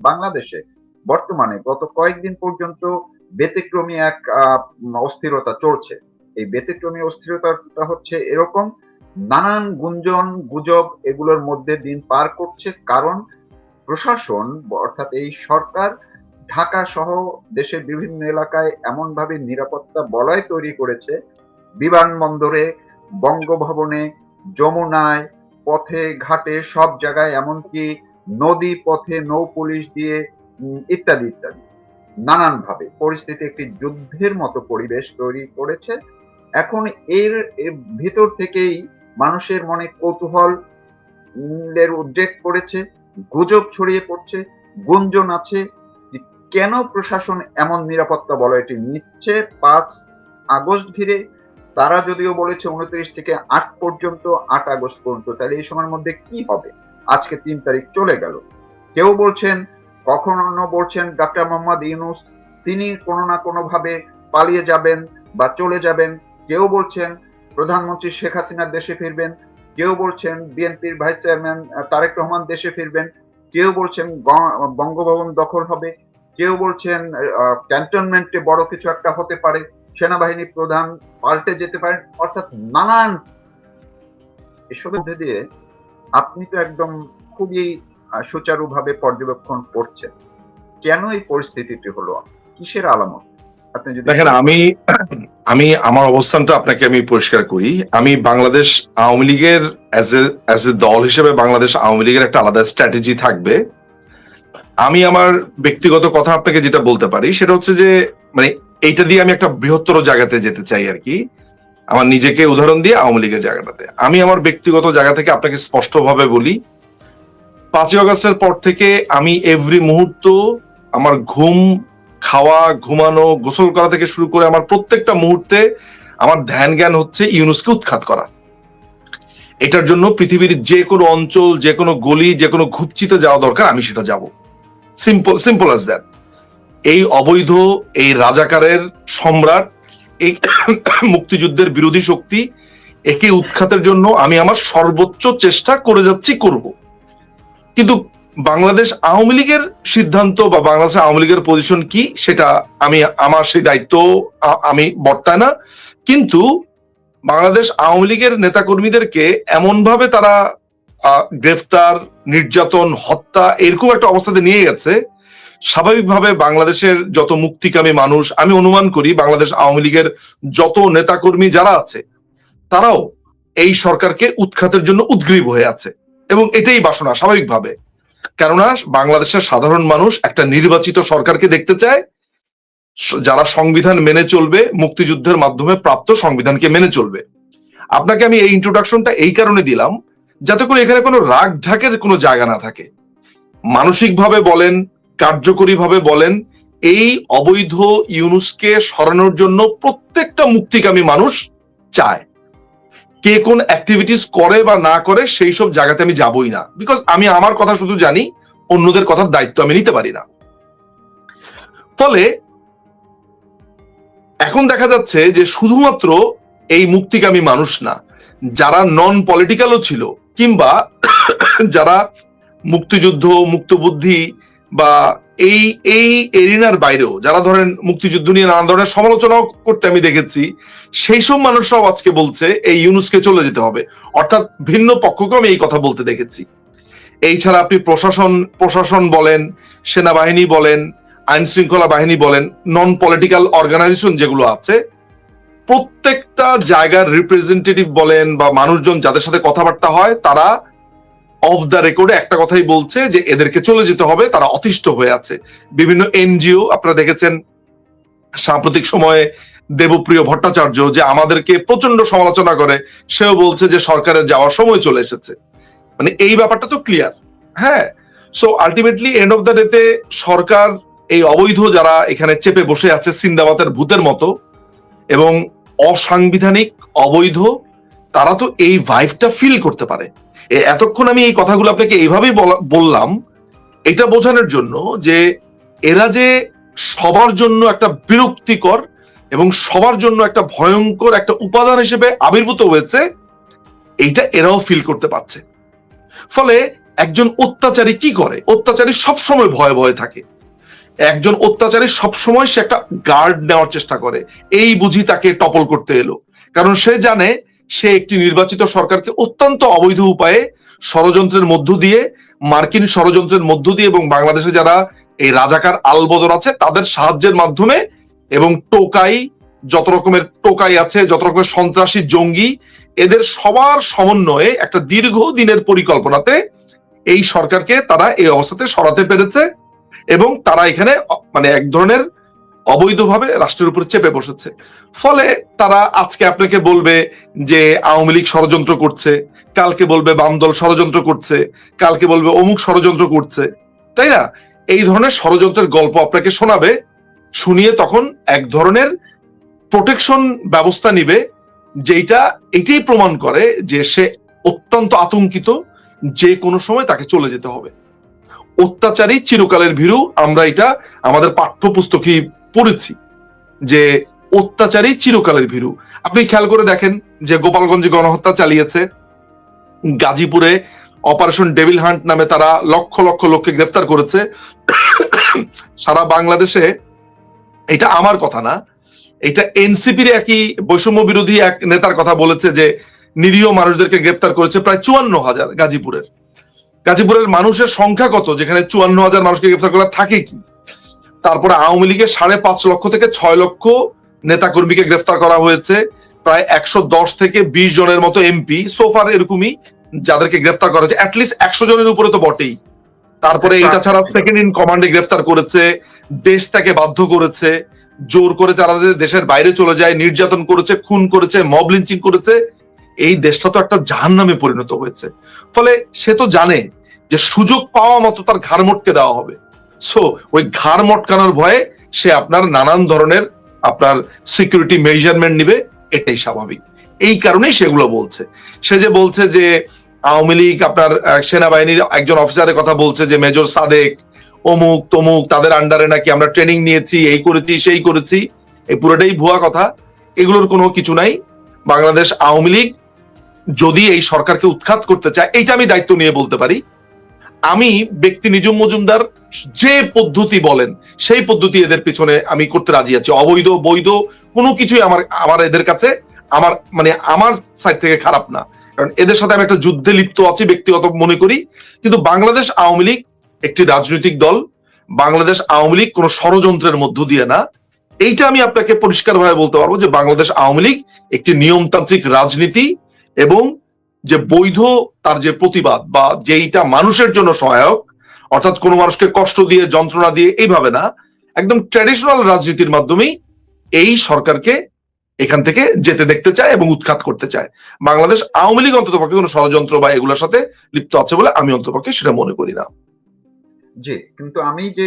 বাংলাদেশে বর্তমানে গত কয়েকদিন পর্যন্ত ব্যতিক্রমী এক অস্থিরতা চলছে। এই ব্যতিক্রমী অস্থিরতাটা হচ্ছে এরকম নানান গুঞ্জন, গুজব এগুলোর মধ্যে দিন পার করছে কারণ প্রশাসন অর্থাৎ এই সরকার, ঢাকা সহ দেশের বিভিন্ন এলাকায় এমনভাবে নিরাপত্তা বলয় তৈরি করেছে। বিমানবন্দরে, বঙ্গভবনে, যমুনায়, পথে, ঘাটে, সব জায়গায় এমনকি নদী পথে, নৌ পুলিশ দিয়ে ইত্যাদি ইত্যাদি। নানানভাবে। পরিস্থিতি একটি যুদ্ধের মতো পরিবেশ তৈরি করেছে। এখন এর ভিতর থেকেই মানুষের মনে কৌতূহল এর উদ্রেক করেছে, গুজব ছড়িয়ে পড়ছে, গুঞ্জন আছে কেন প্রশাসন এমন নিরাপত্তা বলয়টি নিচ্ছে পাঁচ আগস্ট ঘিরে? তারা যদিও বলেছে উনত্রিশ থেকে আট পর্যন্ত, আট আগস্ট পর্যন্ত। তাহলে এই সময়ের মধ্যে কি হবে? আজকে তিন তারিখ চলে গেল। কেউ বলছেন, কখনো বলছেন ডাক্তার মোহাম্মদ ইউনুস, তিনি কোনো না কোনো ভাবে পালিয়ে যাবেন বা চলে যাবেন। কেউ বলছেন, প্রধানমন্ত্রী শেখ হাসিনা দেশে ফিরবেন। কেউ বলছেন, বিএনপির ভাইস চেয়ারম্যান তারেক রহমান দেশে ফিরবেন। কেউ বলছেন বঙ্গভবন দখল হবে। কেউ বলছেন ক্যান্টনমেন্টে বড় কিছু একটা হতে পারে। সেনাবাহিনী প্রধান পাল্টে যেতে পারেন। অর্থাৎ নানান এসবের মধ্যে দিয়ে আপনি তো একদম খুবই সুচারুভাবে পর্যবেক্ষণ করছেন। কেন এই পরিস্থিতিটি হলো? কিসের আলামত? আপনি যদি দেখেন আমি আমি আমার অবস্থানটা আপনাকে আমি পরিষ্কার করি। আমি বাংলাদেশ আওয়ামী লীগের অ্যাজ এ দল হিসেবে বাংলাদেশ আওয়ামী লীগের একটা আলাদা স্ট্র্যাটেজি থাকবে। আমি আমার ব্যক্তিগত কথা আপনাকে যেটা বলতে পারি সেটা হচ্ছে যে মানে এইটা দিয়ে আমি একটা বৃহত্তর জায়গাতে যেতে চাই আর কি। আমার নিজেকে উদাহরণ দিয়ে আওয়ামী লীগের জায়গাটাতে। আমি আমার ব্যক্তিগত জায়গা থেকে আপনাকে স্পষ্টভাবে বলি, পাঁচই আগস্টের পর থেকে আমি এভরি মুহূর্ত আমার ঘুম, খাওয়া, ঘুমানো, গোসল করা থেকে শুরু করে আমার প্রত্যেকটা মুহূর্তে আমার ধ্যান জ্ঞান হচ্ছে ইউনুসকে উৎখাত করা। এটার জন্য পৃথিবীর যে কোনো অঞ্চল, যে কোনো গলি, যে কোনো ঘুপচিতে যাওয়া দরকার, আমি সেটা যাব। সিম্পল সিম্পল অ্যাজ দ্যাট এই অবৈধ, এই রাজাকারের সম্রাট এই মুক্তিযুদ্ধের বিরোধী শক্তি একে উৎখাতের জন্য আমি আমার সর্বোচ্চ চেষ্টা করে যাচ্ছি, করব। কিন্তু বাংলাদেশ আওয়ামী লীগের সিদ্ধান্ত বা বাংলাদেশ আওয়ামী লীগের পজিশন কি, সেটা আমি, আমার সেই দায়িত্ব আমি বর্তায় না। কিন্তু বাংলাদেশ আওয়ামী লীগের নেতাকর্মীদেরকে এমন ভাবে তারা গ্রেফতার, নির্যাতন, হত্যা, এরকম একটা অবস্থাতে নিয়ে গেছে স্বাভাবিকভাবে বাংলাদেশের যত মুক্তিকামী মানুষ, আমি অনুমান করি বাংলাদেশ আওয়ামী লীগের যত নেতাকর্মী যারা আছে, তারাও এই সরকারকে উৎখাতের জন্য উদ্গ্রীব হয়ে আছে এবং এটাই বাসনা স্বাভাবিকভাবে। কেননা বাংলাদেশের সাধারণ মানুষ একটা নির্বাচিত সরকারকে দেখতে চায়, যারা সংবিধান মেনে চলবে, মুক্তিযুদ্ধের মাধ্যমে প্রাপ্ত সংবিধানকে মেনে চলবে। আপনাকে আমি এই ইন্ট্রোডাকশনটা এই কারণে দিলাম, যাতে করে এখানে কোনো রাগ ঢাকের কোনো জায়গা না থাকে। মানসিকভাবে বলেন কার্যকরীভাবে বলেন, এই অবৈধ ইউনুসকে সরানোর জন্য প্রত্যেকটা মুক্তিকামী মানুষ চায়। কে কোন অ্যাক্টিভিটিস করে বা না করে সেই সব জায়গাতে আমি যাবই না। বিকজ আমি আমার কথা শুধু জানি, অন্যদের কথার দায়িত্ব আমি নিতে পারি না। ফলে এখন দেখা যাচ্ছে যে শুধুমাত্র এই মুক্তিকামী মানুষ না, যারা নন পলিটিক্যালও ছিল, কিংবা যারা মুক্তিযুদ্ধ, মুক্তবুদ্ধি বা এই এই এরিনার বাইরেও, যারা ধরেন মুক্তিযুদ্ধ নিয়ে নানান ধরনের সমালোচনাও করতে আমি দেখেছি, সেই সব মানুষরাও আজকে বলছে এই ইউনুসকে চলে যেতে হবে। অর্থাৎ ভিন্ন পক্ষকে আমি এই কথা বলতে দেখেছি। এই ছাড়া আপনি প্রশাসন প্রশাসন বলেন, সেনাবাহিনী বলেন আইন শৃঙ্খলা বাহিনী বলেন নন পলিটিক্যাল অর্গানাইজেশন যেগুলো আছে, প্রত্যেকটা জায়গার রিপ্রেজেন্টেটিভ বলেন বা মানুষজন যাদের সাথে কথাবার্তা হয়, তারা অফ দ্য রেকর্ডে একটা কথাই বলছে যে এদেরকে চলে যেতে হবে, তারা অতিষ্ঠ হয়ে আছে। বিভিন্ন এনজিও আপনারা দেখেছেন সাম্প্রতিক সময়ে দেবপ্রিয় ভট্টাচার্য যে আমাদেরকে প্রচণ্ড সমালোচনা করে, সেও বলছে যে সরকারের যাওয়ার সময় চলে এসেছে। মানে এই ব্যাপারটা তো ক্লিয়ার হ্যাঁ? So ultimately end of the ডেতে সরকার, এই অবৈধ যারা এখানে চেপে বসে আছে সিন্দাবাতের ভূতের মতো এবং অসাংবিধানিক, অবৈধ, তারা তো এই ভাইভটা ফিল করতে পারে। এতক্ষণ আমি এই কথাগুলো আপনাকে এইভাবেই বলা- বললাম, এটা বোঝানোর জন্য যে এরা যে সবার জন্য একটা বিরক্তিকর এবং সবার জন্য একটা ভয়ঙ্কর একটা উপাদান হিসেবে আবির্ভূত হয়েছে, এইটা এরাও ফিল করতে পারছে। ফলে একজন অত্যাচারী কি করে? অত্যাচারী সবসময় ভয়ে ভয়ে থাকে। একজন অত্যাচারী সবসময় সে একটা গার্ড নেওয়ার চেষ্টা করে। এই বুঝি তাকে টপল করতে এলো। কারণ সে জানে সে একটি নির্বাচিত সরকারকে অত্যন্ত অবৈধ উপায়ে ষড়যন্ত্রের মধ্য দিয়ে, মার্কিন ষড়যন্ত্রের মধ্য দিয়ে এবং বাংলাদেশে যারা এই রাজাকার আলবদর আছে, তাদের সাহায্যের মাধ্যমে এবং টোকাই, যত রকমের টোকাই আছে, যত রকমের সন্ত্রাসী জঙ্গি, এদের সবার সমন্বয়ে একটা দীর্ঘ দিনের পরিকল্পনাতে এই সরকারকে তারা এই অবস্থাতে সরাতে পেরেছে এবং তারা এখানে মানে এক ধরনের অবৈধভাবে রাষ্ট্রের উপর চেপে বসেছে। ফলে তারা আজকে আপনাকে বলবে যে আওয়ামী লীগ ষড়যন্ত্র করছে, কালকে বলবে বাম দল ষড়যন্ত্র করছে, কালকে বলবে অমুক ষড়যন্ত্র করছে। তাই না? এই ধরনের ষড়যন্ত্রের গল্প আপনাকে শোনাবে, শুনিয়ে তখন এক ধরনের প্রোটেকশন ব্যবস্থা নিবে যেটা এটাই প্রমাণ করে যে সে অত্যন্ত আতঙ্কিত যে কোনো সময় তাকে চলে যেতে হবে। অত্যাচারী চিরকালের ভীরু, আমরা এটা আমাদের পাঠ্যপুস্তকেই পড়েছি যে অত্যাচারী চিরকালের ভীরু। আপনি খেয়াল করে দেখেন যে গোপালগঞ্জে গণহত্যা চালিয়েছে। গাজীপুরে অপারেশন ডেভিল হান্ট নামে তারা লক্ষ লক্ষ লোককে গ্রেফতার করেছে। সারা বাংলাদেশে এটা আমার কথা না, এটা এনসিপির একই বৈষম্য বিরোধী এক নেতার কথা বলেছে যে নিরীহ মানুষদেরকে গ্রেপ্তার করেছে প্রায় চুয়ান্ন হাজার গাজীপুরের। গাজীপুরের মানুষের সংখ্যা কত? যেখানে চুয়ান্ন হাজার মানুষকে গ্রেফতার করা থাকে কি? তারপরে আওয়ামী লীগের সাড়ে পাঁচ লক্ষ থেকে ছয় লক্ষ নেতা কর্মীকে গ্রেফতার করা হয়েছে। প্রায় একশো দশ থেকে বিশ জনের মতো এমপি। সোফার এরকমই যাদেরকে গ্রেফতার করা হয়েছে। অ্যাটলিস্ট একশো জনের উপরে তো বটেই। তারপরে এটা ছাড়া সেকেন্ড ইন কমান্ডে গ্রেফতার করেছে দেশ তাকে বাধ্য করেছে জোর করে তারা দেশের বাইরে চলে যায় নির্যাতন করেছে খুন করেছে মব লিঞ্চিং করেছে এই দেশটা তো একটা জাহান নামে পরিণত হয়েছে। ফলে সে তো জানে যে সুযোগ পাওয়া মতো তার ঘাড় মটকে দেওয়া হবে। সো ওই ঘাড় মটকানোর ভয়ে সে আপনার নানান ধরনের আপনার সিকিউরিটি মেজারমেন্ট নিবে, এটাই স্বাভাবিক। এই কারণেই সেগুলো বলছে। সে যে বলছে যে আওয়ামী লীগ আপনার সেনাবাহিনীর একজন অফিসারের কথা বলছে যে মেজর সাদেক, অমুক তমুক, তাদের আন্ডারে নাকি আমরা ট্রেনিং নিয়েছি, এই করেছি, সেই করেছি, এই পুরোটাই ভুয়া কথা। এগুলোর কোনো কিছু নাই। বাংলাদেশ আওয়ামী লীগ যদি এই সরকারকে উৎখাত করতে চায়, এইটা আমি দায়িত্ব নিয়ে বলতে পারি। আমি ব্যক্তি নিজুম মজুমদার যে পদ্ধতি বলেন, সেই পদ্ধতি এদের পিছনে আমি করতে রাজি আছি। অবৈধ, বৈধ, কোনো কিছুই আমার আমার এদের কাছে আমার মানে আমার সাইড থেকে খারাপ না। কারণ এদের সাথে আমি একটা যুদ্ধে লিপ্ত আছি, ব্যক্তিগত মনে করি। কিন্তু বাংলাদেশ আওয়ামী লীগ একটি রাজনৈতিক দল, বাংলাদেশ আওয়ামী লীগ কোনো ষড়যন্ত্রের মধ্য দিয়ে না। এইটা আমি আপনাকে পরিষ্কারভাবে বলতে পারব যে বাংলাদেশ আওয়ামী লীগ একটি নিয়মতান্ত্রিক রাজনীতি এবং যে বৈধ তার যে প্রতিবাদ বা যেইটা মানুষের জন্য সহায়ক, অর্থাৎ কোনো মানুষকে কষ্ট দিয়ে, যন্ত্রণা দিয়ে, এইভাবে না, একদম ট্র্যাডিশনাল রাজনীতির মাধ্যমেই এই সরকারকে এখান থেকে যেতে দেখতে চায় এবং উৎখাত করতে চায়। বাংলাদেশ আওয়ামী লীগ অন্ততপক্ষে কোনো ষড়যন্ত্র বা এগুলোর সাথে লিপ্ত আছে বলে আমি অন্ততপক্ষে সেটা মনে করি না। জি, কিন্তু আমি যে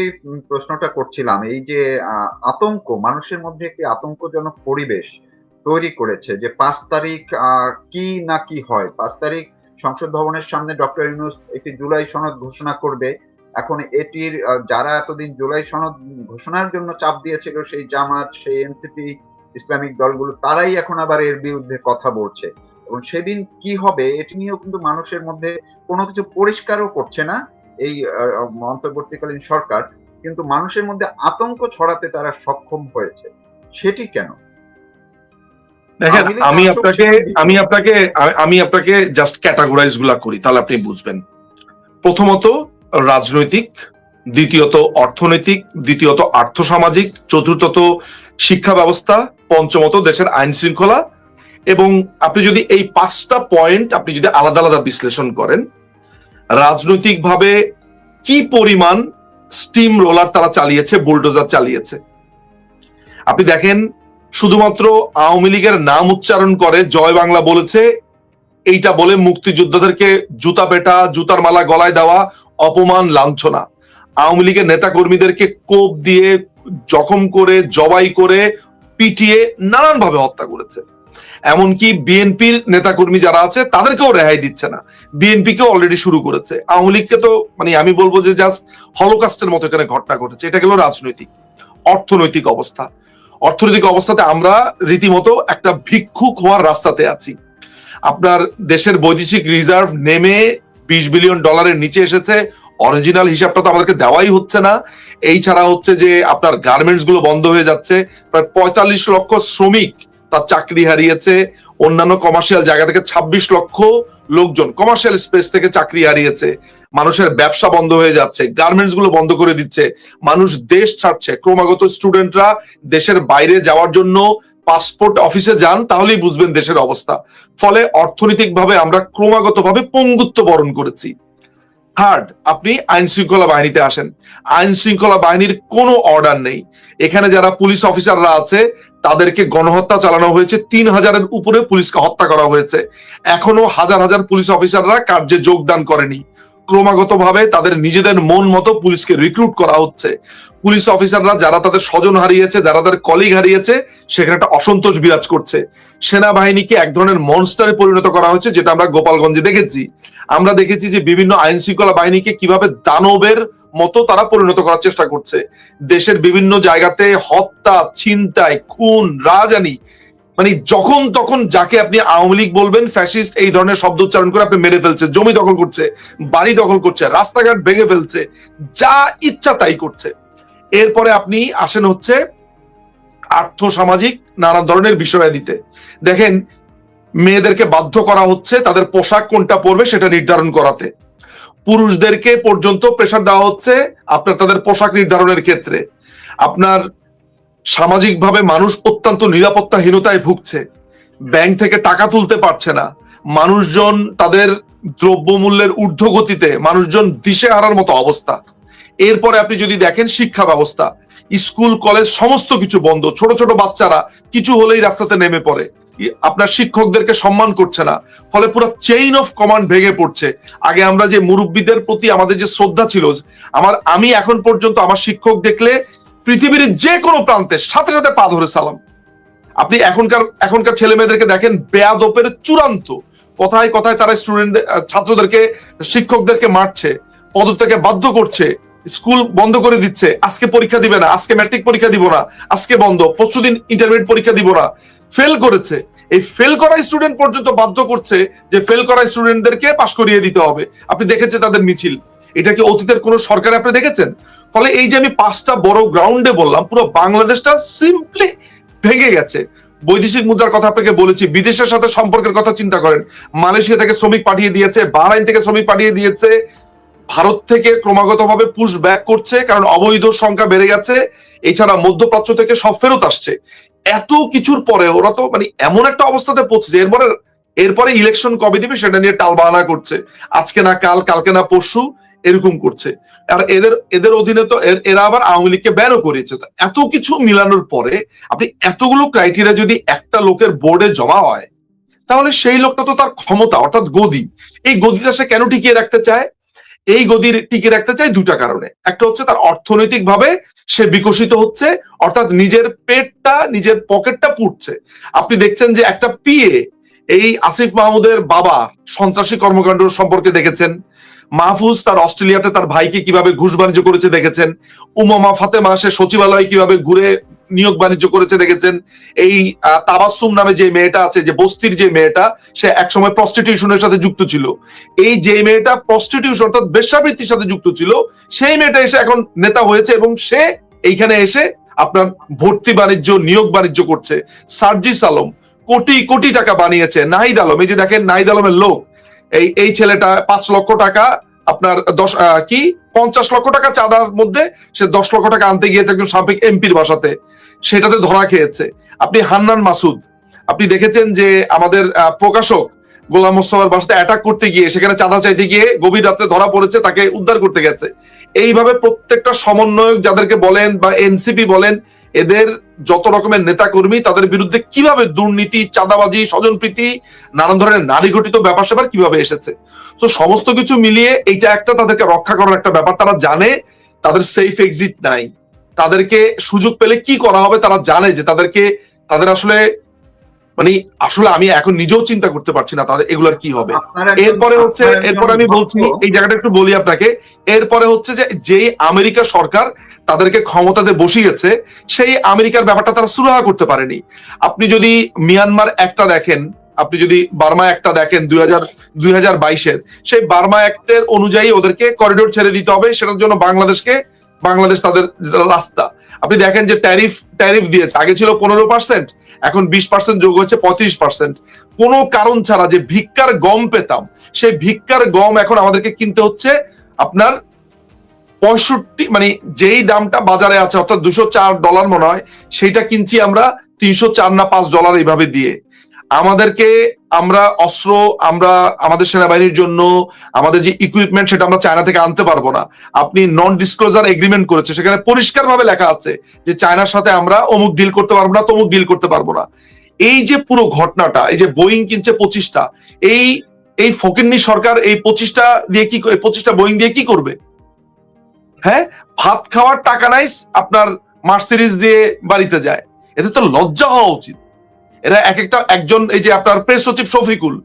প্রশ্নটা করছিলাম, এই যে আতঙ্ক, মানুষের মধ্যে একটি আতঙ্কজনক পরিবেশ তৈরি করেছে যে পাঁচ তারিখ কি না কি হয়? পাঁচ তারিখ সংসদ ভবনের সামনে ডক্টর ইউনুস একটি জুলাই সনদ ঘোষণা করবে। এখন এটির যারা এতদিন জুলাই সনদ ঘোষণার জন্য চাপ দিয়েছিল, সেই জামাত, সেই এনসিপি, ইসলামিক দলগুলো, তারাই এখন আবার এর বিরুদ্ধে কথা বলছে। এবং সেদিন কি হবে, এটি নিয়েও কিন্তু মানুষের মধ্যে কোনো কিছু পরিষ্কারও করছে না এই অন্তর্বর্তীকালীন সরকার। কিন্তু মানুষের মধ্যে আতঙ্ক ছড়াতে তারা সক্ষম হয়েছে। সেটি কেন? দেখেন আমি আপনাকে আমি আপনাকে আমি- আপনাকে জাস্ট ক্যাটাগরাইজগুলা করি তাহলে আপনি বুঝবেন। প্রথমত রাজনৈতিক দ্বিতীয়ত অর্থনৈতিক দ্বিতীয়ত আর্থসামাজিক চতুর্থত শিক্ষা ব্যবস্থা পঞ্চমত দেশের আইন শৃঙ্খলা এবং আপনি যদি এই পাঁচটা পয়েন্ট আপনি যদি আলাদা আলাদা বিশ্লেষণ করেন রাজনৈতিকভাবে কি পরিমাণ স্টিম রোলার তারা চালিয়েছে বুলডোজার চালিয়েছে? আপনি দেখেন শুধুমাত্র আওয়ামী লীগের নাম উচ্চারণ করে জয় বাংলা বলেছে, এইটা বলে মুক্তিযোদ্ধাদেরকে জুতা পেটা, জুতার মালা গলায় দেওয়া অপমান, লাঞ্ছনা। আওয়ামী লীগের নেতা কর্মীদেরকে কোপ দিয়ে, জখম করে, জবাই করে, পিটিয়ে নানান ভাবে হত্যা করেছে। এমনকি বিএনপির নেতাকর্মী যারা আছে, তাদেরকেও রেহাই দিচ্ছে না। বিএনপি কে অলরেডি শুরু করেছে। আওয়ামী লীগকে তো মানে আমি বলব যে জাস্ট হলোকাস্টের মতো এখানে ঘটনা ঘটেছে। এটা গেল রাজনৈতিক, অর্থনৈতিক অবস্থা। অর্থনৈতিক অবস্থাতে আমরা রীতিমতো একটা ভিক্ষুক হওয়ার রাস্তাতে আছি। আপনার দেশের বৈদেশিক রিজার্ভ নেমে বিশ বিলিয়ন ডলারের নিচে এসেছে অরিজিনাল হিসাবটা তো আমাদেরকে দেওয়াই হচ্ছে না। এই ছাড়া হচ্ছে যে আপনার গার্মেন্টসগুলো বন্ধ হয়ে যাচ্ছে, প্রায় পঁয়তাল্লিশ লক্ষ শ্রমিক তার চাকরি হারিয়েছে, অন্যান্য কমার্শিয়াল জায়গা থেকে ছাব্বিশ লক্ষ লোকজন কমার্শিয়াল স্পেস থেকে চাকরি হারিয়েছে। মানুষের ব্যবসা বন্ধ হয়ে যাচ্ছে গার্মেন্টসগুলো বন্ধ করে দিচ্ছে, মানুষ দেশ ছাড়ছে। ক্রমাগত স্টুডেন্টরা দেশের বাইরে যাওয়ার জন্য পাসপোর্ট অফিসে যান, তাহলেই বুঝবেন দেশের অবস্থা। ফলে অর্থনৈতিকভাবে আমরা ক্রমাগতভাবে পঙ্গুত্ব বরণ করেছি। থার্ড আপনি আইন শৃঙ্খলা বাহিনীতে আসেন। আইন শৃঙ্খলা বাহিনীর কোনো অর্ডার নেই। এখানে যারা পুলিশ অফিসাররা আছে, তাদেরকে গণহত্যা চালানো হয়েছে, তিন হাজারের উপরে পুলিশকে হত্যা করা হয়েছে। এখনও হাজার হাজার পুলিশ অফিসাররা কার্যে যোগদান করেনি। ক্রমাগতভাবে তাদের নিজেদের মন মতো পুলিশকে রিক্রুট করা হচ্ছে। পুলিশ অফিসাররা যারা তাদের স্বজন হারিয়েছে, যারা তাদের কলিগ হারিয়েছে, সেখানে একটা অসন্তোষ বিরাজ করছে। সেনাবাহিনীকে এক ধরনের মনস্টারে পরিণত করা হয়েছে, যেটা আমরা গোপালগঞ্জে দেখেছি। আমরা দেখেছি যে বিভিন্ন আইন শৃঙ্খলা বাহিনীকে কীভাবে দানবের মতো তারা পরিণত করার চেষ্টা করছে। দেশের বিভিন্ন জায়গাতে হত্যা, ছিনতাই, খুন, রাজানি মানে যখন তখন যাকে আপনি আওয়ামী লীগ বলবেন ফ্যাসিস্ট এই ধরনের শব্দ উচ্চারণ করে আপনি মেরে ফেলছে, জমি দখল করছে, বাড়ি দখল করছে, রাস্তাঘাট ভেঙে ফেলছে, যা ইচ্ছা তাই করছে। এরপরে আপনি আসেন হচ্ছে আর্থ সামাজিক নানা ধরনের বিষয় দিতে দেখেন, মেয়েদেরকে বাধ্য করা হচ্ছে, তাদের পোশাক কোনটা পরবে সেটা নির্ধারণ করাতে। পুরুষদেরকে পর্যন্ত প্রেশার দেওয়া হচ্ছে আপনার তাদের পোশাক নির্ধারণের ক্ষেত্রে। আপনার সামাজিকভাবে মানুষ অত্যন্ত নিরাপত্তাহীনতায় ভুগছে। ব্যাংক থেকে টাকা তুলতে পারছে না। মানুষজন তাদের দ্রব্যমূল্যের ঊর্ধ্বগতিতে মানুষজন দিশে হারার মতো অবস্থা। এরপরে আপনি যদি দেখেন শিক্ষা ব্যবস্থা, স্কুল, কলেজ সমস্ত কিছু বন্ধ। ছোট ছোট বাচ্চারা কিছু হলেই রাস্তাতে নেমে পড়ে। আপনার শিক্ষকদেরকে সম্মান করছে না। ফলে পুরো চেইন অফ কমান্ড ভেঙে পড়ছে। আগে আমরা যে মুরব্বীদের প্রতি আমাদের যে শ্রদ্ধা ছিল, আমার, আমি এখন পর্যন্ত আমার শিক্ষক দেখলে পৃথিবীর যে কোনো প্রান্তে সাথে সাথে পা ধরে সালাম। আপনি এখনকার এখনকার ছেলে মেয়েদেরকে দেখেন বেয়াদপের চূড়ান্ত। কথায় কথায় তারা স্টুডেন্ট ছাত্রদেরকে, শিক্ষকদেরকে মারছে, পদত্যাগে বাধ্য করছে, স্কুল বন্ধ করে দিচ্ছে, আজকে পরীক্ষা দিবে না, আজকে ম্যাট্রিক পরীক্ষা দিব না, আজকে বন্ধ, পরশুদিন ইন্টারমিডিয়েট পরীক্ষা দিব না। ফেল করেছে। এই ফেল করা স্টুডেন্ট পর্যন্ত বাধ্য করছে যে ফেল করা স্টুডেন্টদেরকে পাশ করিয়ে দিতে হবে। আপনি দেখেছেন তাদের মিছিল। এটা কি অতীতের কোন সরকার আপনি দেখেছেন? ফলে এই যে আমি পাঁচটা বড় গ্রাউন্ডে বললাম, পুরো বাংলাদেশটা সিম্পলি ভেঙে গেছে। বৈদেশিক মুদ্রার কথা আপনাকে বলেছি, বিদেশের সাথে সম্পর্কের কথা চিন্তা করেন। মালয়েশিয়া থেকে শ্রমিক পাঠিয়ে দিয়েছে, বাহরাইন থেকে শ্রমিক পাঠিয়ে দিয়েছে। ভারত থেকে ক্রমাগতভাবে পুশ ব্যাক করছে, কারণ অবৈধ সংখ্যা বেড়ে গেছে এছাড়া মধ্যপ্রাচ্য থেকে সব ফেরত আসছে। এত কিছুর পরে ওরা তো মানে এমন একটা অবস্থাতে পৌঁছেছে এরপরে এরপরে ইলেকশন কবে দিবে সেটা নিয়ে টালবাহানা করছে। আজকে না কাল, কালকে না পরশু এরকম করছে। আর এদের এদের অধীনে তো এরা আবার আওয়ামী লীগকে ব্যানও করিয়েছে। এত কিছু মিলানোর পরে আপনি এতগুলো ক্রাইটেরিয়া যদি একটা লোকের বোর্ডে জমা হয়, তাহলে সেই লোকটা তো তার ক্ষমতা, অর্থাৎ গদি। এই গদিটা সে কেন টিকিয়ে রাখতে চায়? এই গদির টিকিয়ে রাখতে চায় দুটা কারণে। একটা হচ্ছে তার অর্থনৈতিক ভাবে সে বিকশিত হচ্ছে, অর্থাৎ নিজের পেটটা, নিজের পকেটটা পুড়ছে। আপনি দেখছেন যে একটা পিএ এই আসিফ মাহমুদের বাবা সন্ত্রাসী কর্মকাণ্ড সম্পর্কে দেখেছেন। মাহফুজ তার অস্ট্রেলিয়াতে তার ভাইকে কীভাবে ঘুষ বাণিজ্য করেছে দেখেছেন। উমামা ফাতেমা সে সচিবালয়ে কীভাবে ঘুরে নিয়োগ বাণিজ্য করেছে দেখেছেন। এই আহ, তাবাসসুম নামে যে মেয়েটা আছে যে বস্তির যে মেয়েটা সে একসময় প্রস্টিটিউশনের সাথে যুক্ত ছিল। এই যে মেয়েটা প্রস্টিটিউশন অর্থাৎ বেশ্যাবৃত্তির সাথে যুক্ত ছিল সেই মেয়েটা এসে এখন নেতা হয়েছে এবং সে এইখানে এসে আপনার ভর্তি বাণিজ্য নিয়োগ বাণিজ্য করছে। সার্জিস আলম কোটি কোটি টাকা বানিয়েছে। নাহিদ আলম এই যে দেখেন নাহিদ আলমের লোক এই এই ছেলেটা পাঁচ লক্ষ টাকা, আপনার দশ কি? পঞ্চাশ লক্ষ টাকা চাঁদার মধ্যে সে দশ লক্ষ টাকা আনতে গিয়েছে একজন সাবেক এমপির বাসাতে। সেটাতে ধরা খেয়েছে। আপনি হান্নান মাসুদ, আপনি দেখেছেন যে আমাদের প্রকাশক গোলাম মোস্তফার বাসাতে অ্যাটাক করতে গিয়ে, সেখানে চাঁদা চাইতে গিয়ে গভীর রাত্রে ধরা পড়েছে, তাকে উদ্ধার করতে গেছে। এইভাবে প্রত্যেকটা সমন্বয়ক যাদেরকে বলেন বা এনসিপি বলেন এদের যত রকমের নেতাকর্মী, তাদের বিরুদ্ধে কীভাবে দুর্নীতি, চাঁদাবাজি, স্বজনপ্রীতি, নানান ধরনের নারী ঘটিত ব্যাপার স্যাপার কীভাবে এসেছে? তো সমস্ত কিছু মিলিয়ে এইটা একটা তাদেরকে রক্ষা করার একটা ব্যাপার। তারা জানে তাদের সেফ এক্সিট নাই। তাদেরকে সুযোগ পেলে কি করা হবে তারা জানে যে তাদেরকে, তাদের আসলে মানে আসলে আমি এখন নিজেও চিন্তা করতে পারছি না তাদের এগুলার কি হবে। এরপরে হচ্ছে এরপরে আমি বলছি এই জায়গাটা একটু বলি আপনাকে। এরপরে হচ্ছে যে যে আমেরিকা সরকার তাদেরকে ক্ষমতাতে বসিয়েছে সেই আমেরিকার ব্যাপারটা তারা সুরাহা করতে পারেনি। আপনি যদি মিয়ানমার একটা দেখেন আপনি যদি বার্মা একটা দেখেন দুই হাজার দুই হাজার বাইশের সেই বার্মা অ্যাক্টের অনুযায়ী ওদেরকে করিডোর ছেড়ে দিতে হবে সেটার জন্য বাংলাদেশকে বাংলাদেশ তাদের রাস্তা। আপনি দেখেন যে ট্যারিফ ট্যারিফ দিয়েছে। আগে ছিল পনেরো পার্সেন্ট এখন বিশ পার্সেন্ট যোগ হচ্ছে পঁয়ত্রিশ পার্সেন্ট কোনো কারণ ছাড়া যে ভিক্ষার গম পেতাম, সেই ভিক্ষার গম এখন আমাদেরকে কিনতে হচ্ছে আপনার পঁয়ষট্টি মানে যেই দামটা বাজারে আছে, অর্থাৎ দুশো চার ডলার মনে হয়, সেইটা কিনছি আমরা তিনশো চার না পাঁচ ডলার এইভাবে দিয়ে। আমাদেরকে আমরা অস্ত্র, আমরা আমাদের সেনাবাহিনীর জন্য, আমাদের যে ইকুইপমেন্ট সেটা আমরা চায়না থেকে আনতে পারব না। আপনি নন ডিসক্লোজার এগ্রিমেন্ট করেছে সেখানে পরিষ্কার ভাবে লেখা আছে যে চায়নার সাথে আমরা অমুক ডিল করতে পারব না, তমুক ডিল করতে পারব না। এই যে পুরো ঘটনাটা, এই যে বোয়িং কিনছে পঁচিশটা, এই এই ফকিন্নি সরকার এই পঁচিশটা দিয়ে কি পঁচিশটা বোয়িং দিয়ে কি করবে? হ্যাঁ? ভাত খাওয়ার টাকা নাই আপনার মার্সিডিজ দিয়ে বাড়িতে যায়। এতে তো লজ্জা হওয়া উচিত। এরা এক একটা একজন, এই যে আপনার প্রেস সচিব শফিকুল,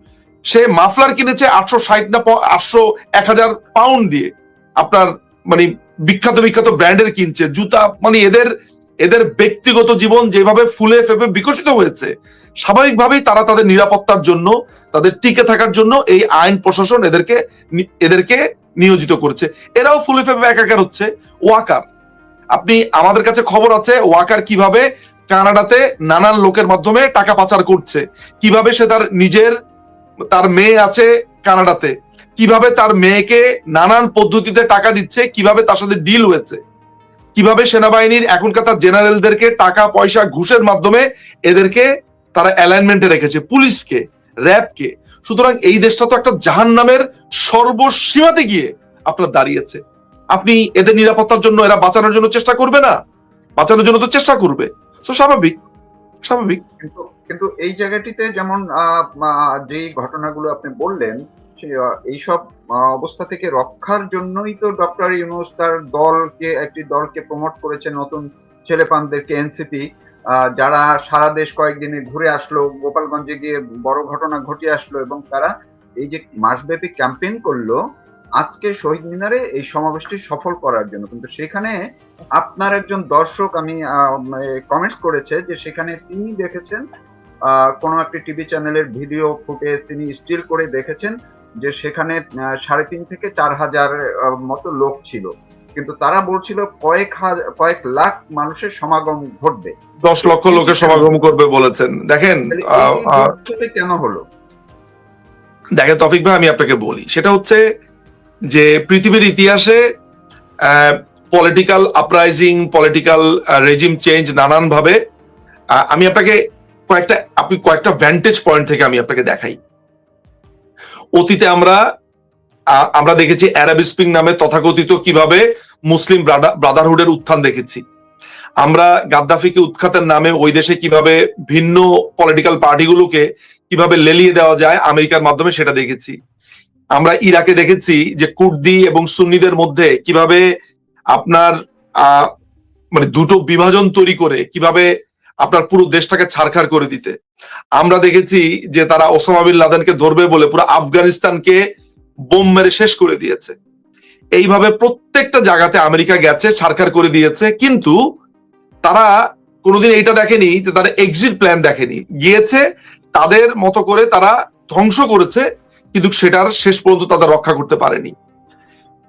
সে মাফলার কিনেছে আটশো ষাট না আটশো এক হাজার পাউন্ড দিয়ে। আপনার মানে বিখ্যাত বিখ্যাত ব্র্যান্ডের কিনছে। জুতা মানে এদের এদের ব্যক্তিগত জীবন যেভাবে ফুলে ফেপে বিকশিত হয়েছে, স্বাভাবিকভাবেই তারা তাদের নিরাপত্তার জন্য, তাদের টিকে থাকার জন্য এই আইন প্রশাসন এদেরকে এদেরকে নিয়োজিত করেছে। এরাও ফুলে ফেপে একাকার হচ্ছে। ওয়াকার, আপনি আমাদের কাছে খবর আছে, ওয়াকার কীভাবে কানাডাতে নানান লোকের মাধ্যমে টাকা পাচার করছে। কীভাবে সে তার নিজের, তার মেয়ে আছে কানাডাতে? কীভাবে তার মেয়েকে নানান পদ্ধতিতে টাকা দিচ্ছে? কীভাবে তার সাথে ডিল হয়েছে? কীভাবে সেনাবাহিনীর এখনকার তার জেনারেলদেরকে টাকা, পয়সা, ঘুষের মাধ্যমে এদেরকে তারা অ্যালাইনমেন্টে রেখেছে? পুলিশকে, র্যাবকে। সুতরাং এই দেশটা তো একটা জাহান নামের সর্বসীমাতে গিয়ে আপনার দাঁড়িয়েছে। আপনি এদের নিরাপত্তার জন্য, এরা বাঁচানোর জন্য চেষ্টা করবে না? বাঁচানোর জন্য তো চেষ্টা করবে। তো স্বাভাবিক স্বাভাবিক। কিন্তু এই জায়গাটিতে যেমন যেই ঘটনাগুলো আপনি বললেন এইসব অবস্থা থেকে রক্ষার জন্যই তো ডক্টর ইউনুস তার দলকে, একটি দলকে প্রমোট করেছে নতুন ছেলেপানদেরকে এনসিপি। যারা সারা দেশ কয়েকদিনে ঘুরে আসলো, গোপালগঞ্জে গিয়ে বড় ঘটনা ঘটিয়ে আসলো এবং তারা এই যে মাসব্যাপী ক্যাম্পেইন করল আজকে শহীদ মিনারে এই সমাবেশটি সফল করার জন্য। কিন্তু সেখানে আপনার একজন দর্শক আমি কমেন্টস করেছে যে সেখানে তিনি দেখেছেন কোনো একটি টিভি চ্যানেলের ভিডিও ফুটেজ তিনি স্টিল করে দেখেছেন যে সেখানে সাড়ে তিন থেকে চার হাজার মতো লোক ছিল। কিন্তু তারা বলছিল কয়েক হাজার কয়েক লাখ মানুষের সমাগম ঘটবে। দশ লক্ষ লোকের সমাগম করবে বলেছেন। দেখেন কেন হলো? দেখেন তফিক ভাই আমি আপনাকে বলি। সেটা হচ্ছে যে পৃথিবীর ইতিহাসে political uprising political regime change নানান ভাবে আমি আপনাকে কয়েকটা, আপনি কয়েকটা ভ্যান্টেজ পয়েন্ট থেকে আমি আপনাকে দেখাই। অতীতে আমরা আমরা দেখেছি অ্যারাব স্প্রিং নামে তথাকথিত কীভাবে মুসলিম ব্রাদারহুডের উত্থান দেখেছি। আমরা গাদ্দাফিকে উৎখাতের নামে ওই দেশে কীভাবে ভিন্ন পলিটিক্যাল পার্টিগুলোকে কীভাবে লেলিয়ে দেওয়া যায়, আমেরিকার মাধ্যমে সেটা দেখেছি। আমরা ইরাকে দেখেছি যে কুর্দি এবং সুন্নিদের মধ্যে কীভাবে আপনার মানে দুটো বিভাজন তৈরি করে কীভাবে আপনার পুরো দেশটাকে ছাড়খাড় করে দিতে। আমরা দেখেছি যে তারা ওসামা বিন লাদেনকে ধরবে বলে পুরো আফগানিস্তানকে বোম মেরে শেষ করে দিয়েছে। এইভাবে প্রত্যেকটা জায়গাতে আমেরিকা গেছে, ছাড়খাড় করে দিয়েছে, কিন্তু তারা কোনোদিন এইটা দেখেনি যে তারা এক্সিট প্ল্যান দেখেনি। গিয়েছে, তাদের মতো করে তারা ধ্বংস করেছে কিন্তু সেটার শেষ পর্যন্ত তাদের রক্ষা করতে পারেনি।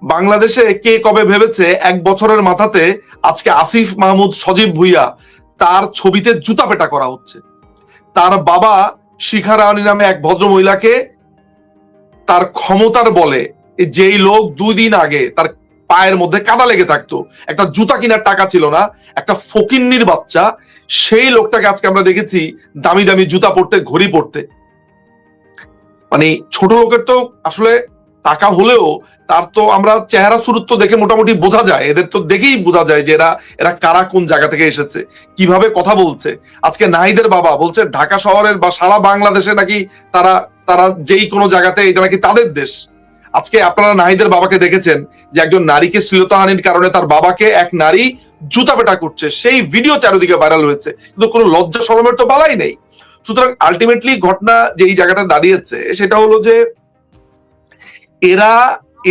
বাংলাদেশে কে কবে ভেবেছে এক বছরের মাথাতে আজকে আসিফ মাহমুদ, সজীব ভুইয়া তার ছবিতে জুতা পেটা করা হচ্ছে। তার বাবা শিখা রানী নামে এক ভদ্র মহিলাকে তার ক্ষমতার বলে যেই লোক দুই দিন আগে তার পায়ের মধ্যে কাদা লেগে থাকতো, একটা জুতা কেনার টাকা ছিল না, একটা ফকিন্নির বাচ্চা, সেই লোকটাকে আজকে আমরা দেখেছি দামি দামি জুতা পরতে, ঘড়ি পরতে। মানে ছোট লোকের তো আসলে টাকা হলেও তার তো আমরা চেহারা সুরুত্ব দেখে মোটামুটি বোঝা যায়। এদের তো দেখেই বোঝা যায় যে এরা এরা কারা, কোন জায়গা থেকে এসেছে, কীভাবে কথা বলছে। আজকে নাহিদের বাবা বলছে, ঢাকা শহরের বা সারা বাংলাদেশে নাকি তারা তারা যেই কোনো জায়গাতে এটা নাকি তাদের দেশ। আজকে আপনারা নাহিদের বাবাকে দেখেছেন যে একজন নারীকে শ্লীলতাহানির কারণে তার বাবাকে এক নারী জুতা পেটা করছে। সেই ভিডিও চারিদিকে ভাইরাল হয়েছে। কিন্তু কোনো লজ্জা শরমের তো বালাই নেই। সুতরাং আলটিমেটলি ঘটনা যে এই জায়গাটা দাঁড়িয়েছে, সেটা হলো যে এরা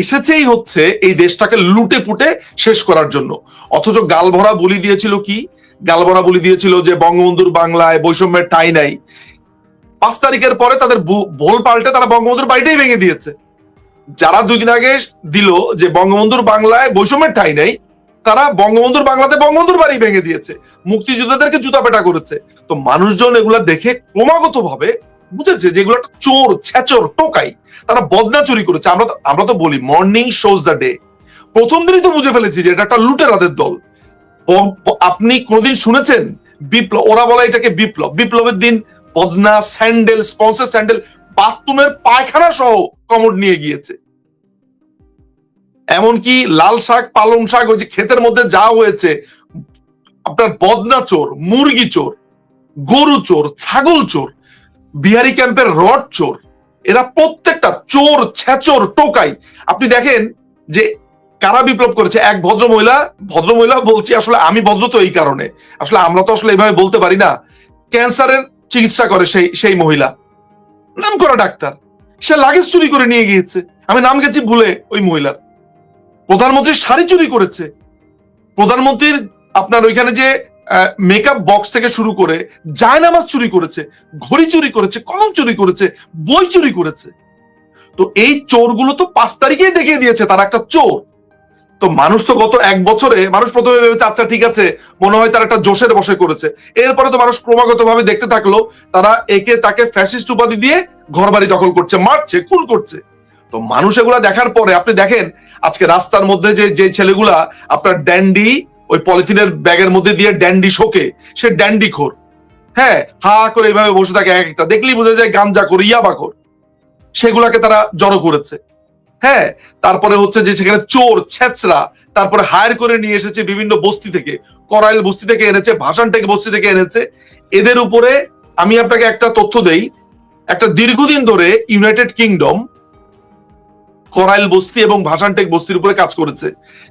এসেছেই হচ্ছে এই দেশটাকে লুটে পুটে শেষ করার জন্য। অথচ গালভরা বলি দিয়েছিল কি? গালভরা বলি দিয়েছিল যে বঙ্গবন্ধুর বাংলায় বৈষম্যের ঠাই নাই। পাঁচ তারিখের পরে তাদের ভোল পাল্টে তারা বঙ্গবন্ধুর বাড়িটাই ভেঙে দিয়েছে। যারা দুই দিন আগে দিল যে বঙ্গবন্ধুর বাংলায় বৈষম্যের ঠাই নেই তারা বঙ্গবন্ধুর বাংলাতে বঙ্গবন্ধুর বাড়ি ভেঙে দিয়েছে। মুক্তিযোদ্ধাদেরকে জুতা পেটা করেছে। তো মানুষজন এগুলা দেখে ক্রমাগত ভাবে বুঝেছে যে এগুলো চোর ছ্যাচর টোকাই। তারা বদনা চুরি করেছে। আমরা আমরা তো বলি মর্নিং শোজ দ্য ডে প্রথম দিনই তো বুঝে ফেলেছি যে এটা একটা লুটেরাদের দল। আপনি কোনোদিন শুনেছেন? বিপ্লব, ওরা বলে এটাকে বিপ্লব। বিপ্লবের দিন বদনা, স্যান্ডেল, স্পন্সর স্যান্ডেল, বাথরুমের পায়খানা সহ কমোড নিয়ে গিয়েছে। এমনকি লাল শাক, পালং শাক, ওই যে ক্ষেতের মধ্যে যা হয়েছে, আপনার বদনা চোর, মুরগি চোর, গরু চোর, ছাগল চোর, বিহারি ক্যাম্পের রড চোর, এরা প্রত্যেকটা চোর ছ্যাচোর টোকাই। আপনি দেখেন যে কারা বিপ্লব করেছে? এক ভদ্র মহিলা ভদ্র মহিলা বলছি, আসলে আমি ভদ্র তো এই কারণে। আসলে আমরা তো আসলে এভাবে বলতে পারি না। ক্যান্সারের চিকিৎসা করে সেই সেই মহিলা। নাম করা ডাক্তার। সে লাগেজ চুরি করে নিয়ে গিয়েছে। আমি নাম গেছি ভুলে ওই মহিলার। প্রধানমন্ত্রীর শাড়ি চুরি করেছে। প্রধানমন্ত্রীর আপনার ওইখানে যে মেকআপ বক্স থেকে শুরু করে জায়নামাজ চুরি করেছে, ঘড়ি চুরি করেছে, কলম চুরি করেছে, বই চুরি করেছে। তো এই চোরগুলো তো পাঁচ তারিখেই দেখিয়ে দিয়েছে, তারা একটা চোর। তো মানুষ তো গত এক বছরে, মানুষ প্রথমে ভেবেছে আচ্ছা ঠিক আছে, মনে হয় তারা একটা জোশের বসে করেছে। এরপরে তো মানুষ ক্রমাগত ভাবে দেখতে থাকল, তারা একে তাকে ফ্যাসিস্ট উপাধি দিয়ে ঘর বাড়ি দখল করছে, মারছে, খুন করছে। তো মানুষ এগুলা দেখার পরে আপনি দেখেন, আজকে রাস্তার মধ্যে যে যে ছেলেগুলা আপনার ড্যান্ডি ওই পলিথিনের ব্যাগের মধ্যে দিয়ে ড্যান্ডি শোকে, সে ড্যান্ডি খোর। হ্যাঁ হা করে এইভাবে বসে থাকে এক একটা। দেখলেই বোঝা যায় গাঞ্জা খোর ইয়াবা খোর। সেগুলাকে তারা জড়ো করেছে। হ্যাঁ তারপরে হচ্ছে যে সেখানে চোর ছেচরা তারপরে হায়ার করে নিয়ে এসেছে বিভিন্ন বস্তি থেকে। করাইল বস্তি থেকে এনেছে ভাষান থেকে বস্তি থেকে এনেছে। এদের উপরে আমি আপনাকে একটা তথ্য দেই। একটা দীর্ঘদিন ধরে ইউনাইটেড কিংডম করাইল বস্তি এবং ভাষানটেক বস্তির উপরে কাজ করেছে।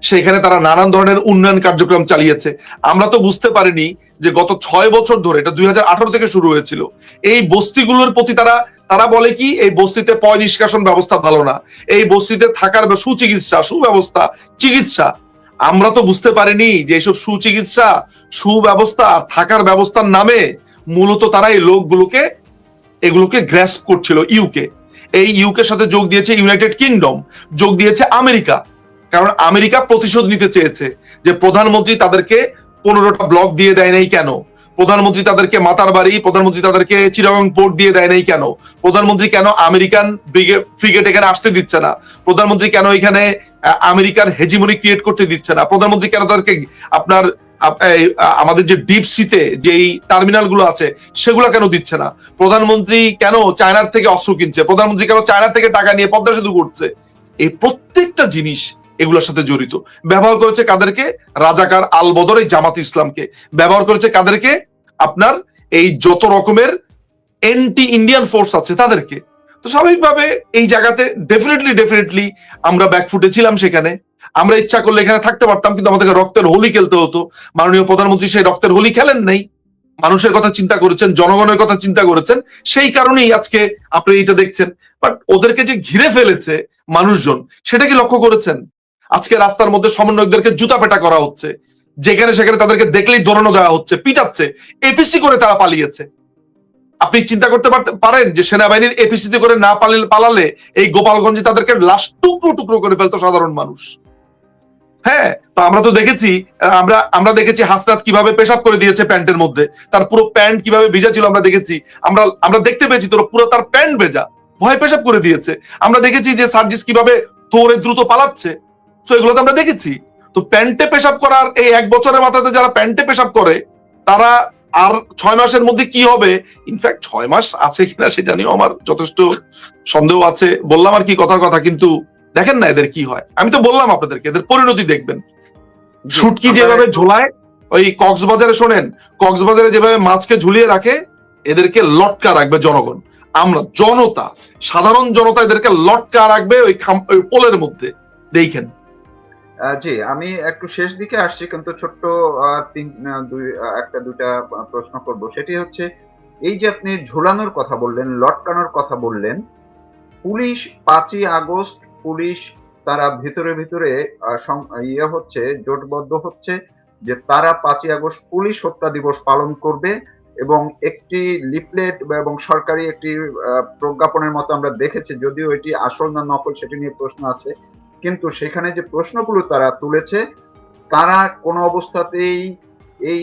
সেখানে তারা নানান ধরনের উন্নয়ন কার্যক্রম চালিয়েছে। আমরা তো বুঝতে পারিনি যে গত ছয় বছর ধরে, এটা দুই হাজার আঠারো থেকে শুরু হয়েছিল, এই বস্তিগুলোর প্রতি তারা তারা বলে কি, এই বস্তিতে পয় নিষ্কাশন ব্যবস্থা ভালো না, এই বস্তিতে থাকার সুচিকিৎসা, সুব্যবস্থা, চিকিৎসা। আমরা তো বুঝতে পারিনি যে এইসব সুচিকিৎসা, সুব্যবস্থা থাকার ব্যবস্থার নামে মূলত তারা এই লোকগুলোকে, এগুলোকে গ্র্যাসপ করছিল ইউকে। এই ইউকের সাথে যোগ দিয়েছে ইউনাইটেড কিংডম যোগ দিয়েছে আমেরিকা। কারণ আমেরিকা প্রতিশোধ নিতে চেয়েছে যে প্রধানমন্ত্রী তাদেরকে পনেরোটা ব্লক দিয়ে দেয় নাই কেন? প্রধানমন্ত্রী তাদেরকে মাতার বাড়ি, প্রধানমন্ত্রী তাদেরকে চিরাগং পোর্ট দিয়ে দেয় নাই কেন? প্রধানমন্ত্রী কেন আমেরিকান ফ্রিগেট এখানে আসতে দিচ্ছে না? প্রধানমন্ত্রী কেন এখানে আমেরিকার হেজিমনি ক্রিয়েট করতে দিচ্ছে না? প্রধানমন্ত্রী কেন তাদেরকে আপনার আমাদের যে ডিপ সিতে যেই টার্মিনালগুলো আছে, সেগুলো কেন দিচ্ছে না? প্রধানমন্ত্রী কেন চায়নার থেকে অস্ত্র কিনছে? প্রধানমন্ত্রী কেন চায়নার থেকে টাকা নিয়ে পদ্মা সেতু করছে? এই প্রত্যেকটা জিনিস এগুলোর সাথে জড়িত। ব্যবহার করেছে কাদেরকে? রাজাকার আল বদর এই জামাত ইসলামকে। ব্যবহার করেছে কাদেরকে? আপনার এই যত রকমের এন্টি ইন্ডিয়ান ফোর্স আছে তাদেরকে। তো স্বাভাবিকভাবে এই জায়গাতে ডেফিনেটলি ডেফিনেটলি আমরা ব্যাকফুটে ছিলাম সেখানে। আমরা ইচ্ছা করলে এখানে থাকতে পারতাম, কিন্তু আমাদেরকে রক্তের হোলি খেলতে হতো। মাননীয় প্রধানমন্ত্রী সেই রক্তের হোলি খেলেন নাই। মানুষের কথা চিন্তা করেছেন, জনগণের কথা চিন্তা করেছেন, সেই কারণেই আজকে আপনি এটা দেখছেন। বাট ওদেরকে যে ঘিরে ফেলেছে মানুষজন, সেটা কি লক্ষ্য করেছেন? আজকে রাস্তার মধ্যে সমন্বয়কদেরকে জুতা পেটা করা হচ্ছে। যেখানে সেখানে তাদেরকে দেখলেই দৌড়ানো দেওয়া হচ্ছে, পিটাচ্ছে এপিসি করে তারা পালিয়েছে। আপনি চিন্তা করতে পারেন যে সেনাবাহিনীর এপিসিতে করে না পালালে পালালে এই গোপালগঞ্জে তাদেরকে লাশ টুকরো টুকরো করে ফেলতো সাধারণ মানুষ। হ্যাঁ তো আমরা তো দেখেছি, আমরা আমরা দেখেছি হাসনাত কীভাবে পেশাব করে দিয়েছে প্যান্টের মধ্যে, তার পুরো প্যান্ট কীভাবে ভিজা ছিল আমরা দেখেছি, আমরা আমরা দেখতে পেয়েছি তোর পুরো তার প্যান্ট ভেজা, ভয় পেশাব করে দিয়েছে। আমরা দেখেছি যে সার্জিস কীভাবে দৌড়ে দ্রুত পালাচ্ছে তো এগুলো তো আমরা দেখেছি। তো প্যান্টে পেশাব করার এই এক বছরের মাথাতে যারা প্যান্টে পেশাব করে, তারা আর ছয় মাসের মধ্যে কি হবে? ইনফ্যাক্ট ছয় মাস আছে কিনা সেটা নিয়েও আমার যথেষ্ট সন্দেহ আছে, বললাম আর কি কথার কথা, কিন্তু দেখেন না এদের কি হয়? আমি তো বললাম আপনাদেরকে এদের পরিণতি দেখবেন। শুটকি যেভাবে ঝোলায় ওই কক্সবাজারে শোনেন কক্সবাজারে যেভাবে মাছকে ঝুলিয়ে রাখে এদেরকে লটকা রাখবে জনগণ। আমরা জনতা সাধারণ জনতা এদেরকে লটকা রাখবে ওই পোলের মধ্যে। দেখেন। জি আমি একটু শেষ দিকে আসছি কিন্তু ছোট্ট তিন দুই একটা দুইটা প্রশ্ন করব। সেটি হচ্ছে এই যে আপনি ঝুলানোর কথা বললেন লটকানোর কথা বললেন পুলিশ পাঁচই আগস্ট পুলিশ তারা ভিতরে ভিতরে ইয়ে হচ্ছে, জোটবদ্ধ হচ্ছে যে তারা পাঁচই আগস্ট পুলিশ হত্যা দিবস পালন করবে এবং একটি লিফলেট এবং সরকারি একটি প্রজ্ঞাপনের মতো আমরা দেখেছি, যদিও এটি আসল না নকল সেটি নিয়ে প্রশ্ন আছে। কিন্তু সেখানে যে প্রশ্নগুলো তারা তুলেছে, তারা কোনো অবস্থাতেই এই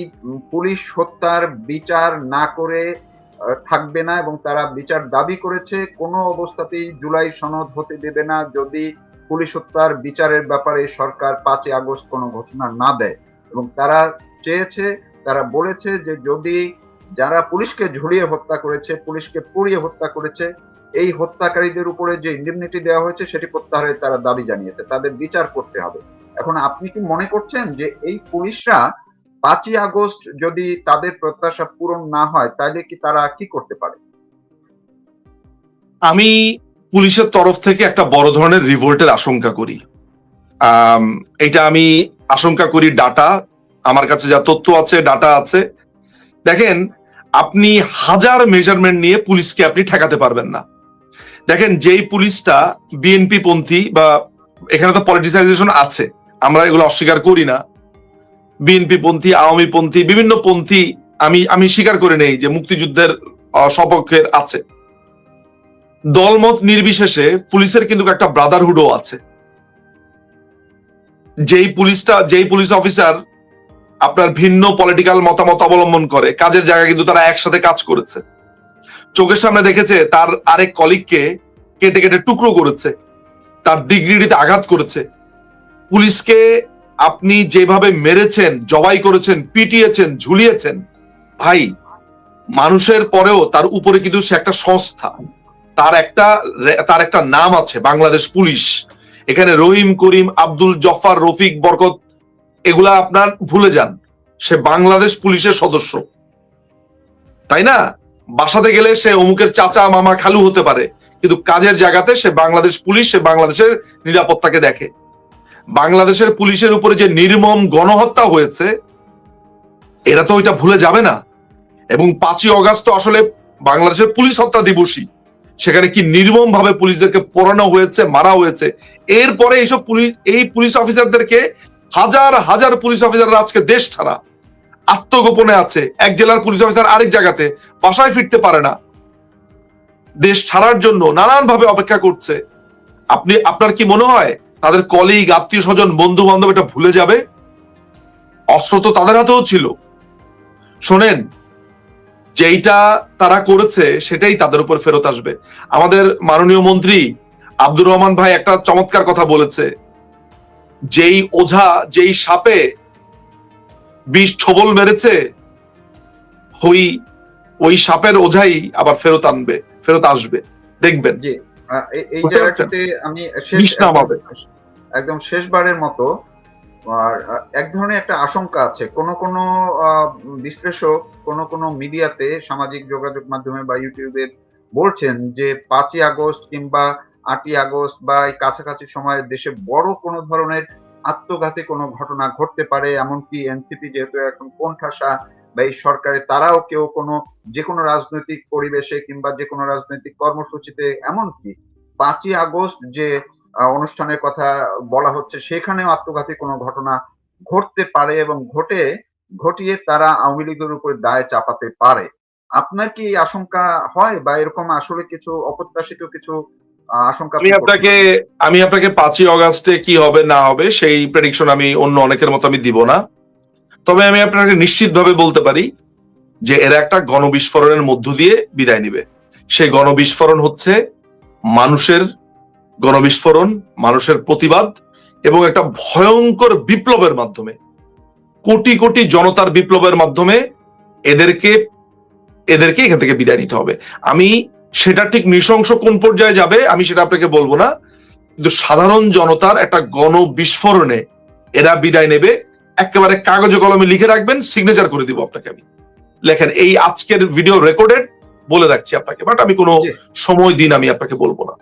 পুলিশ হত্যার বিচার না করে থাকবে না এবং তারা বিচার দাবি করেছে, কোনো অবস্থাতেই জুলাই সনদ হতে দেবে না যদি পুলিশ হত্যার বিচারের ব্যাপারে সরকার পাঁচই আগস্ট কোনো ঘোষণা না দেয়। এবং তারা চেয়েছে, তারা বলেছে যে যদি যারা পুলিশকে ঝুলিয়ে হত্যা করেছে, পুলিশকে পুড়িয়ে হত্যা করেছে, এই হত্যাকারীদের উপরে যে ইন্ডিমনিটি দেওয়া হয়েছে সেটি প্রত্যাহারের তারা দাবি জানিয়েছে। তাদের বিচার করতে হবে। এখন আপনি কি মনে করছেন যে এই পুলিশরা পাঁচই আগস্ট যদি তাদের প্রত্যাশা পূরণ না হয়, তাহলে কি তারা কি করতে পারে? আমি পুলিশের তরফ থেকে একটা বড় ধরনের রিভোল্টের আশঙ্কা করি। এটা আমি আশঙ্কা করি ডাটা আমার কাছে যা তথ্য আছে ডাটা আছে। দেখেন, আপনি হাজার মেজারমেন্ট নিয়ে পুলিশকে আপনি ঠেকাতে পারবেন না। দেখেন, যেই পুলিশটা বিএনপি পন্থী বা এখানে তো পলিটিসাইজেশন আছে, আমরা এগুলো অস্বীকার করি না। বিএনপি পন্থী, আওয়ামী পন্থী, বিভিন্ন পন্থী আমি আমি স্বীকার করে নেই যে মুক্তিযুদ্ধের সপক্ষের আছে। দলমত নির্বিশেষে পুলিশের কিন্তু একটা ব্রাদারহুডও আছে। যেই পুলিশটা, যেই পুলিশ অফিসার আপনার ভিন্ন পলিটিক্যাল মতামত অবলম্বন করে, কাজের জায়গায় কিন্তু তারা একসাথে কাজ করেছে। চোখের সামনে দেখেছে, তার আরেক কলিগকে কেটে কেটে টুকরো করেছে, তার ডিগ্রিটিতে আঘাত করেছে। পুলিশকে আপনি যেভাবে মেরেছেন, জবাই করেছেন, পিটিয়েছেন, ঝুলিয়েছেন, ভাই, মানুষের পরেও তার উপরে কিন্তু সে একটা সংস্থা। তার একটা তার একটা নাম আছে, বাংলাদেশ পুলিশ। এখানে রহিম, করিম, আব্দুল, জফার, রফিক, বরকত, এগুলা আপনার ভুলে যান। সে বাংলাদেশ পুলিশের সদস্য। তাই না? বাসাতে গেলে সে অমুকের চাচা, মামা খালু হতে পারে, কিন্তু কাজের জায়গাতে সে বাংলাদেশ পুলিশ, সে বাংলাদেশের নিরাপত্তাকে দেখে। বাংলাদেশের পুলিশের উপরে যে নির্মম গণহত্যা হয়েছে, এরা তো ওইটা ভুলে যাবে না। এবং পাঁচই অগাস্ট আসলে বাংলাদেশের পুলিশ হত্যা দিবসই। সেখানে কি নির্মম ভাবে পুলিশদেরকে পোড়ানো হয়েছে, মারা হয়েছে? এরপরে এইসব পুলিশ, এই পুলিশ অফিসারদেরকে হাজার হাজার পুলিশ অফিসাররা আজকে দেশ ছাড়া আত্মগোপনে আছে। এক জেলার পুলিশ অফিসার আরেক জায়গাতে, বাসায় ফিরতে পারে না। দেশ ছাড়ার জন্য নানান ভাবে অপেক্ষা করছে। আপনি, আপনার কি মনে হয় তাদের কলিগ আত্মীয় স্বজন বন্ধু বান্ধব এটা ভুলে যাবে। অস্ত্র তো তাদের হাতেও ছিল। শোনেন যেইটা তারা করেছে সেটাই তাদের উপর ফেরত আসবে। আমাদের মাননীয় মন্ত্রী আব্দুর রহমান ভাই একটা চমৎকার কথা বলেছে। যেই ওঝা যেই সাপে বিষ ছবল মেরেছে ওই ওই সাপের ওঝাই আবার ফেরত আনবে ফেরত আসবে। দেখবেন। এই-? জায়গাটাতে আমি। একদম শেষবারের মতো, আর এক ধরনের একটা আশঙ্কা আছে। কোন কোন বিশ্লেষক কোন কোন মিডিয়াতে সামাজিক যোগাযোগ মাধ্যমে বা ইউটিউবে বলছেন যে পাঁচই আগস্ট কিংবা আটই আগস্ট বা এই কাছাকাছি সময়ে দেশে বড় কোনো ধরনের আত্মঘাতী কোনো ঘটনা ঘটতে পারে, এমনকি এনসিপি যেহেতু এখন কোণঠাসা বা এই সরকারে তারাও কেউ কোনো যে কোনো রাজনৈতিক পরিবেশে কিংবা যে কোনো রাজনৈতিক কর্মসূচিতে, এমনকি পাঁচই আগস্ট যে অনুষ্ঠানের কথা বলা হচ্ছে সেখানেও আত্মঘাতী কোনো ঘটনা ঘটতে পারে এবং ঘটে ঘটিয়ে তারা আওয়ামী লীগের উপর দায় চাপাতে পারে। আপনার কি আশঙ্কা হয় বা এরকম আসলে কিছু অপ্রত্যাশিত কিছু আশঙ্কা আমি আপনাকে আমি আপনাকে পাঁচই অগাস্টে কি হবে না হবে সেই প্রেডিকশন আমি অন্য অনেকের মতো আমি দিব না। তবে আমি আপনাকে নিশ্চিতভাবে বলতে পারি যে এরা একটা গণবিস্ফোরণের মধ্য দিয়ে বিদায় নিবে। সেই গণবিস্ফোরণ হচ্ছে মানুষের গণবিস্ফোরণ মানুষের প্রতিবাদ এবং একটা ভয়ঙ্কর বিপ্লবের মাধ্যমে কোটি কোটি জনতার বিপ্লবের মাধ্যমে এদেরকে এদেরকে এখান থেকে বিদায় নিতে হবে। আমি সেটা ঠিক নৃশংস কোন পর্যায়ে যাবে আমি সেটা আপনাকে বলব না। কিন্তু সাধারণ জনতার একটা গণ বিস্ফোরণে এরা বিদায় নেবে একেবারে কাগজে কলমে লিখে রাখবেন সিগনেচার করে দিব আপনাকে আমি। লেখেন এই আজকের ভিডিও রেকর্ডেড বলে রাখছি আপনাকে বাট আমি কোনো সময় দিন আমি আপনাকে বলব না।